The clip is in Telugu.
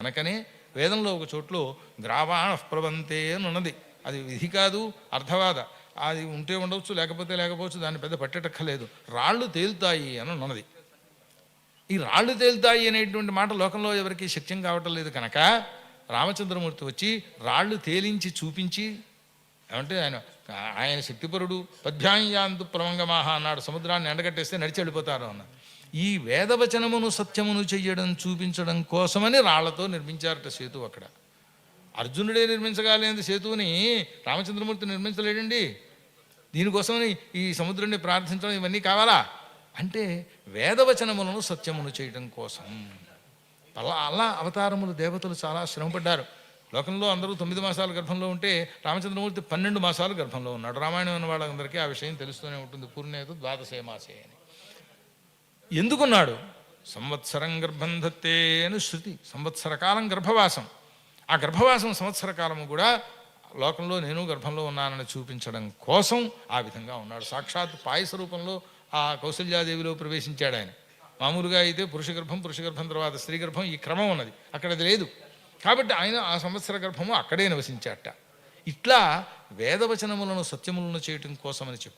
అనకనే వేదంలో ఒక చోట్లో ద్రావాణ ప్రబంతే అని ఉన్నది. అది విధి కాదు అర్థవాద. అది ఉంటే ఉండవచ్చు లేకపోతే లేకపోవచ్చు దాన్ని పెద్ద పట్టేటక్కలేదు రాళ్ళు తేలుతాయి అని ఉన్నది. ఈ రాళ్ళు తేలుతాయి అనేటువంటి మాట లోకంలో ఎవరికి శక్యం కావటం లేదు కనుక రామచంద్రమూర్తి వచ్చి రాళ్ళు తేలించి చూపించి ఏమంటే ఆయన ఆయన శక్తిపరుడు పద్భ్యాంయాంతు ప్రమంగమాహ అన్నాడు సముద్రాన్ని ఎండగట్టేస్తే నడిచి వెళ్ళిపోతారు అన్న ఈ వేదవచనమును సత్యమును చెయ్యడం చూపించడం కోసమని రాళ్ళతో నిర్మించారట సేతు అక్కడ. అర్జునుడే నిర్మించగాలేదు సేతువుని రామచంద్రమూర్తి నిర్మించలేడండి. దీనికోసమని ఈ సముద్రుడిని ప్రార్థించడం ఇవన్నీ కావాలా? అంటే వేదవచనములను సత్యమును చేయడం కోసం. అలా అలా అవతారములు దేవతలు చాలా శ్రమపడ్డారు. లోకంలో అందరూ తొమ్మిది మాసాలు గర్భంలో ఉంటే రామచంద్రమూర్తి పన్నెండు మాసాలు గర్భంలో ఉన్నాడు. రామాయణం అన్న వాళ్ళందరికీ ఆ విషయం తెలుస్తూనే ఉంటుంది. పూర్ణేతు ద్వాదశే మాసే అని. ఎందుకున్నాడు? సంవత్సరం గర్భం ధత్తే అని శృతి సంవత్సర కాలం గర్భవాసం. ఆ గర్భవాసం సంవత్సర కాలము కూడా లోకంలో నేను గర్భంలో ఉన్నానని చూపించడం కోసం ఆ విధంగా ఉన్నాడు. సాక్షాత్ పాయస రూపంలో ఆ కౌశల్యాదేవిలో ప్రవేశించాడు ఆయన. మామూలుగా అయితే పురుష గర్భం పురుష గర్భం తర్వాత స్త్రీ గర్భం ఈ క్రమం ఉన్నది. అక్కడ అది లేదు. కాబట్టి ఆయన ఆ సంవత్సర గర్భము అక్కడే నివసించాట ఇట్లా వేదవచనములను సత్యములను చేయటం కోసమని చెప్పారు